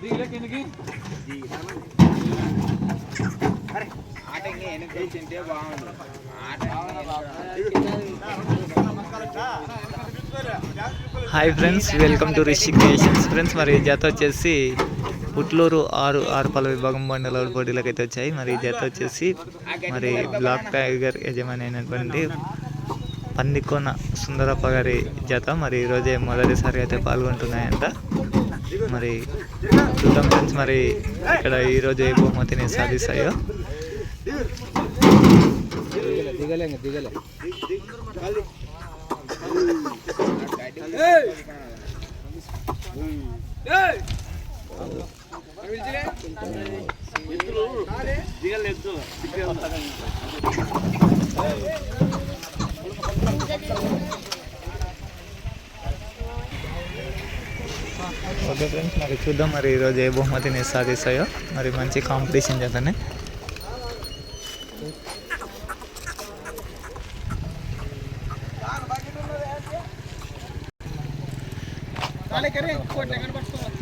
దిగలే కిందకి? ఆట ఇంకా వెనక్కి వచ్చింటే బాగుంది ఆట hi friends welcome to Rishi creations friends మరి జత వచ్చేసి పుట్లూరు ఆరు ఆరు పల విభాగం బండల పోటీలకు అయితే వచ్చాయి. మరి జత వచ్చేసి మరి బ్లాక్ టైగర్ యజమాని అయినటువంటి పందికొన సుందరప్ప గారి జత మరి ఈరోజే మొదటిసారి అయితే పాల్గొంటున్నాయంట. మరి చూద్దాం ఫ్రెండ్స్ మరి ఇక్కడ ఈరోజు ఏ బహుమతిని సాధిస్తాయో. దిగలే ఇంకా దిగలే ఓకే ఫ్రెండ్స్ మరి చూద్దాం మరి ఈరోజు ఏ బహుమతిని సాధిస్తాయో. మరి మంచి కాంపిటీషన్ చేతనే కాలే కరే ఇంకోటి ఎక్కడ పట్టుకోవాలి